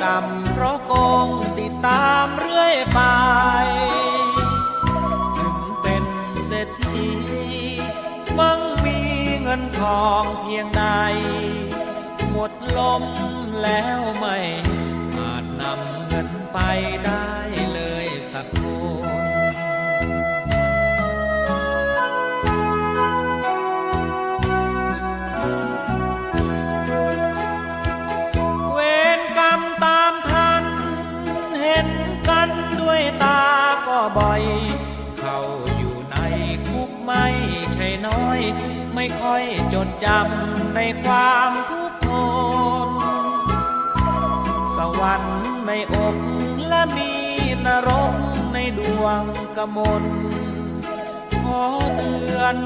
กรรมเพราะโกงติดตามเรื่อยไป ถึงเป็นเศรษฐีมั่งมีเงินทองเพียงใด หมดลมแล้วไม่อาจนำเงินไปได้เลยสักคน กันด้วยตาก็บ่อย เข้าอยู่ในคุกไม่ใช่น้อย ไม่ค่อยจดจำในความทุกข์ทนสวรรค์ในอกและมีนรกในดวงกมลขอเตือน